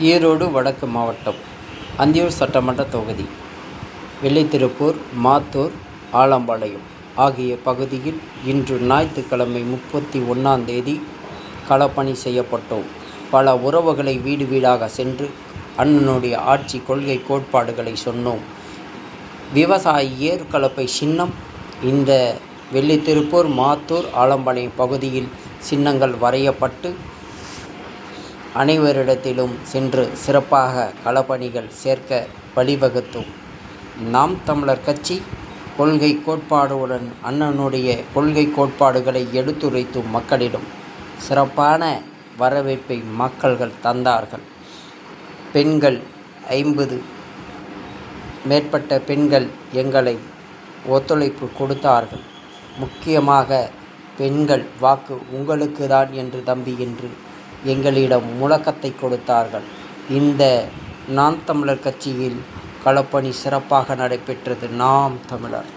ஈரோடு வடக்கு மாவட்டம் அந்தியூர் சட்டமன்ற தொகுதி வெள்ளித்திருப்பூர் மாத்தூர் ஆலம்பாளையம் ஆகிய பகுதியில் இன்று ஞாயிற்றுக்கிழமை முப்பத்தி ஒன்றாம் தேதி களப்பணி செய்யப்பட்டோம். பல உறவுகளை வீடு வீடாக சென்று அண்ணனுடைய ஆட்சி கொள்கை கோட்பாடுகளை சொன்னோம். விவசாயி ஏற்கலப்பை சின்னம் இந்த வெள்ளித்திருப்பூர் மாத்தூர் ஆலம்பாளையம் பகுதியில் சின்னங்கள் வரையப்பட்டு அனைவரிடத்திலும் சென்று சிறப்பாக களப்பணிகள் சேர்க்க வழிவகுத்தோம். நாம் தமிழர் கட்சி கொள்கை கோட்பாடுடன் அண்ணனுடைய கொள்கை கோட்பாடுகளை எடுத்துரைத்தும் மக்களிடம் சிறப்பான வரவேற்பை மக்கள்கள் தந்தார்கள். பெண்கள் ஐம்பது மேற்பட்ட பெண்கள் எங்களை ஒத்துழைப்பு கொடுத்தார்கள். முக்கியமாக பெண்கள் வாக்கு உங்களுக்கு தான் என்று தம்பி என்று எங்களிடம் முழக்கத்தை கொடுத்தார்கள். இந்த நாம் தமிழர் கட்சியில் களப்பணி சிறப்பாக நடைபெற்றது. நாம் தமிழர்.